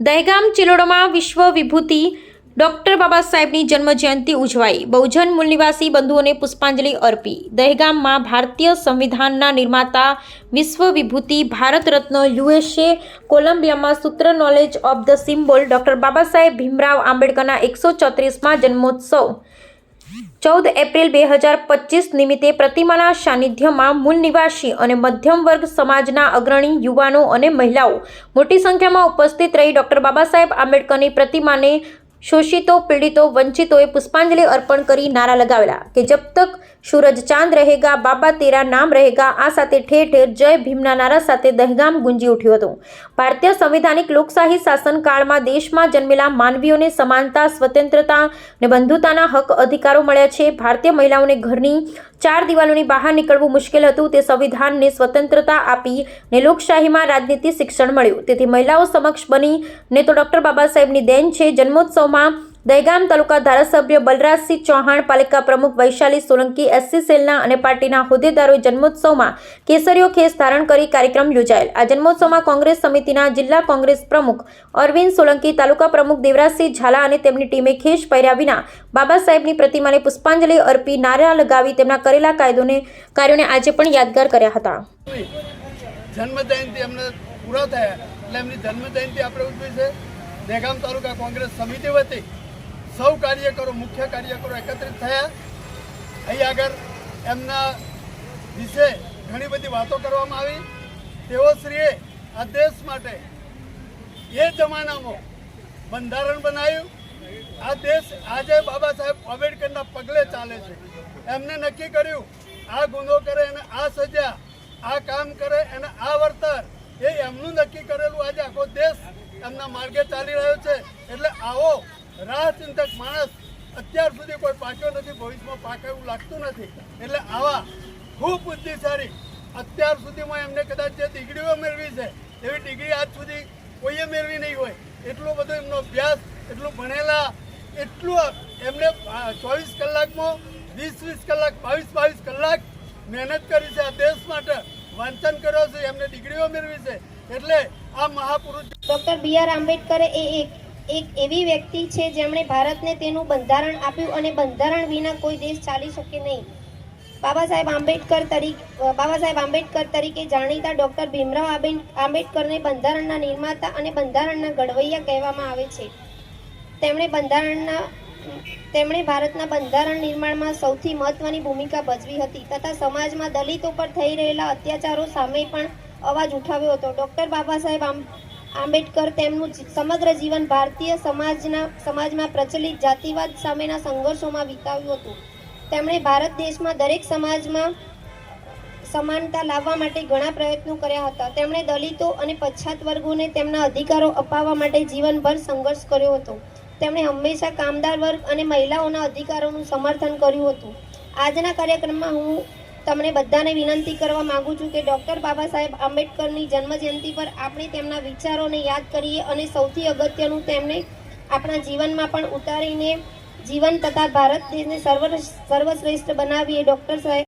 દહેગામ ચિલોડમાં વિશ્વ વિભૂતિ ડોક્ટર બાબા સાહેબની જન્મજયંતિ ઉજવાઈ. બહુજન મૂળ નિવાસી બંધુઓને પુષ્પાંજલિ અર્પી. દહેગામમાં ભારતીય સંવિધાનના નિર્માતા વિશ્વ વિભૂતિ ભારત રત્ન યુએસએ કોલંબિયામાં સૂત્ર knowledge of the symbol doctor Baba Saheb Bhimrao આંબેડકરના એકસો ચોત્રીસમાં જન્મોત્સવ. ચૌદ એપ્રિલ બે હજાર પચીસ નિમિત્તે પ્રતિમાના સાનિધ્યમાં મૂળ નિવાસી અને મધ્યમ વર્ગ સમાજના અગ્રણી યુવાનો અને મહિલાઓ મોટી સંખ્યામાં ઉપસ્થિત રહી ડૉક્ટર બાબા સાહેબ આંબેડકરની પ્રતિમાને શોષિતો, પીડિતો, વંચિતોએ પુષ્પાંજલિ અર્પણ કરી નારા લગાવેલા કે જબ તક સૂરજ ચાંદ રહેગા, બાબા તેરા નામ રહેગા, આ સાથે ઠેર ઠેર જય ભીમના નારા સાથે દહેગામ ગુંજી ઉઠ્યું હતું. ભારતીય સંવિધાનિક લોકશાહી શાસનકાળમાં દેશમાં જન્મેલા માનવીઓને સમાનતા, સ્વતંત્રતા અને બંધુતાના હક અધિકારો મળ્યા છે. ભારતીય મહિલાઓને ઘરની ચાર દિવાલોની બહાર નીકળવું મુશ્કેલ હતું. તે સંવિધાનને સ્વતંત્રતા આપી ને લોકશાહીમાં રાજનીતિ શિક્ષણ મળ્યું. તેથી મહિલાઓ સમક્ષ બની ને તો ડૉક્ટર બાબા સાહેબની દેન છે. જન્મોત્સવમાં દહેગામ તાલુકા ધારાસભ્ય બલરાજસિંહ ચૌહાણ, પાલિકા પ્રમુખ વૈશાલી સોલંકી, એસસી સેલના અને પાર્ટીના હોદ્દેદારોએ જન્મોત્સવમાં કેસરીઓ ખેસ ધારણ કરી કાર્યક્રમ યોજાયેલ. આ જન્મોત્સવમાં કોંગ્રેસ સમિતિના જિલ્લા કોંગ્રેસ પ્રમુખ અરવિંદ સોલંકી, તાલુકા પ્રમુખ દેવરાજસિંહ ઝાલા અને તેમની ટીમે ખેસ પહેર્યા વિના બાબા સાહેબની પ્રતિમાને પુષ્પાંજલિ અર્પી નારા લગાવી તેમના કરેલા કાયદોને, કાર્યોને આજે પણ યાદગાર કર્યા હતા. જન્મ જયંતિ પૂરો થયા. એટલે એમની જન્મ જયંતિ આપણે ઉજવી છે. દહેગામ તાલુકા કોંગ્રેસ સમિતિ વતી સૌ કાર્યકરો, મુખ્ય કાર્યકરો એકત્રિત થયા. અહીં આગળ એમના વિશે ઘણી બધી વાતો કરવામાં આવી. તેઓ શ્રીએ આ દેશ માટે એ જમાનામાં બંધારણ બનાવ્યું. આ દેશ આજે બાબા સાહેબ આંબેડકરના પગલે ચાલે છે. એમને નક્કી કર્યું, આ ગુનો કરે અને આ સજા, આ કામ કરે અને આ વર્તન એ એમનું નક્કી કરેલું આજે આખો દેશ એમના માર્ગે ચાલી રહ્યો છે. એટલે આવો, રાહચિંતક માણસ અત્યાર સુધી કોઈ પાક્યો નથી, ભવિષ્યમાં પાકે એવું લાગતું નથી. એટલે આવા ખૂબ બુદ્ધિશાળી અત્યાર સુધીમાં એમને કદાચ જે ડિગ્રીઓ મેળવી છે, એવી ડિગ્રી આજ સુધી કોઈએ મેળવી નહીં હોય. એટલો બધો એમનો અભ્યાસ, એટલું ભણેલા, એટલું એમને ચોવીસ કલાકમાં વીસ વીસ કલાક, બાવીસ બાવીસ કલાક મહેનત કરી છે આ દેશ માટે. વાંચન કર્યો છે, એમને ડિગ્રીઓ મેળવી છે. એટલે આ મહાપુરુષ ડોક્ટર બી આર આંબેડકર એ એક એક એવી વ્યક્તિ છે જેમણે ભારતને તેનું બંધારણ આપ્યું અને બંધારણ વિના કોઈ દેશ ચાલી શકે નહીં. બાબા સાહેબ આંબેડકર તરીકે, બાબા સાહેબ આંબેડકર તરીકે જાણીતા ડૉક્ટર ભીમરાવ આંબેડકરને બંધારણના નિર્માતા અને બંધારણના ઘડવૈયા કહેવામાં આવે છે. તેમણે બંધારણના, તેમણે ભારતના બંધારણ નિર્માણમાં સૌથી મહત્વની ભૂમિકા ભજવી હતી તથા સમાજમાં દલિતો પર થઈ રહેલા અત્યાચારો સામે પણ અવાજ ઉઠાવ્યો હતો. ડૉક્ટર બાબા સાહેબ આંબેડકર તેમનું સમગ્ર જીવન ભારતીય સમાજના, સમાજમાં પ્રચલિત જાતિવાદ સામેના સંઘર્ષોમાં વિતાવ્યું હતું. તેમણે ભારત દેશમાં દરેક સમાજમાં સમાનતા લાવવા માટે ઘણા પ્રયત્નો કર્યા હતા. તેમણે દલિતો અને પછાત વર્ગોને તેમના અધિકારો અપાવવા માટે જીવનભર સંઘર્ષ કર્યો હતો. તેમણે હંમેશા કામદાર વર્ગ અને મહિલાઓના અધિકારોનું સમર્થન કર્યું હતું. આજના કાર્યક્રમમાં હું તમને બધાને વિનંતી કરવા માંગુ છું કે ડૉક્ટર બાબા સાહેબ આંબેડકરની જન્મજયંતિ પર આપણે તેમના વિચારોને યાદ કરીએ અને સૌથી અગત્યનું તેમને આપણા જીવનમાં પણ ઉતારીને જીવન તથા ભારત દેશને સર્વ સર્વશ્રેષ્ઠ બનાવીએ. ડૉક્ટર સાહેબ